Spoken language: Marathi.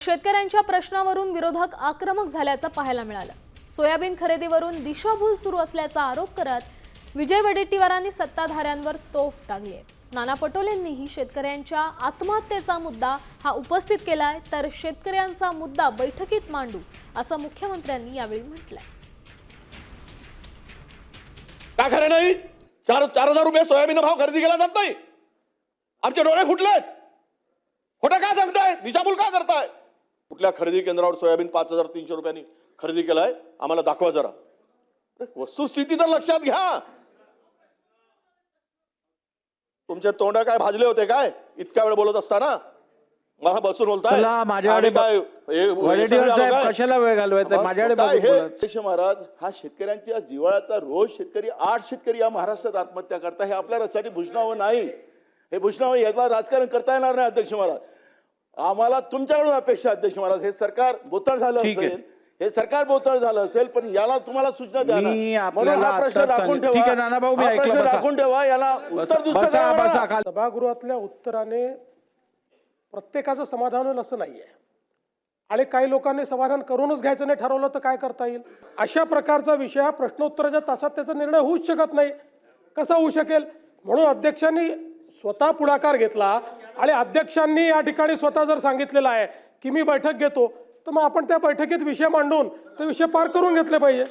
शेतकऱ्यांच्या प्रश्नावरून विरोधक आक्रमक झाल्याचं पाहायला मिळालं. सोयाबीन खरेदीवरून दिशाभूल सुरू असल्याचा आरोप करत विजय वडेट्टीवारांनी सत्ताधाऱ्यांवर तोफ टाकली आहे नाना पटोलेंनीही शेतकऱ्यांच्या आत्महत्येचा मुद्दा हा उपस्थित केलाय तर शेतकऱ्यांचा मुद्दा बैठकीत मांडू असं मुख्यमंत्र्यांनी यावेळी म्हटलंय. का खरं नाही? चार चार हजार रुपये सोयाबीन भाव खरेदी केला जात नाही. आमचे डोळे फुटलेत. खोटं का सांगताय? दिशाभूल का करताय? कुठल्या खरेदी केंद्रावर सोयाबीन पाच हजार तीनशे रुपयांनी खरेदी केलाय? आम्हाला दाखवा जरा. वस्तुस्थिती तर लक्षात घ्या. तुमचे तोंड काय भाजले होते काय? इतक्या वेळ बोलत असताना? मला बसून बोलताय? कशाला वेळ घालवायचा? माझ्याकडे महाराज हा शेतकऱ्यांच्या जिवाळाचा रोज शेतकरी आठ शेतकरी या महाराष्ट्रात आत्महत्या करता हे आपल्या रस्त्यासाठी भूषणावं नाही. हे भूषणावं याचा राजकारण करता येणार नाही अध्यक्ष महाराज. आम्हाला तुमच्याकडून अपेक्षा अध्यक्ष महाराज. हे सरकार बोतळ झालं. असेल हे सरकार बोतळ झालं असेल पण याला तुम्हाला सूचना द्या म्हणून हा प्रश्न राखून ठेवा. राखून ठेवा. याला उत्तर सभागृहातल्या उत्तराने प्रत्येकाचं समाधान होईल असं नाही आहे आणि काही लोकांनी समाधान करूनच घ्यायचं नाही ठरवलं तर काय करता येईल? अशा प्रकारचा विषय हा प्रश्नोत्तराच्या तासात त्याचा निर्णय होऊच शकत नाही. कसा होऊ शकेल? म्हणून अध्यक्षांनी स्वतः पुढाकार घेतला. आणि अध्यक्षांनी या ठिकाणी स्वतः जर सांगितलेलं आहे की मी बैठक घेतो तर मग आपण त्या बैठकीत विषय मांडून तो विषय पार करून घेतले पाहिजे.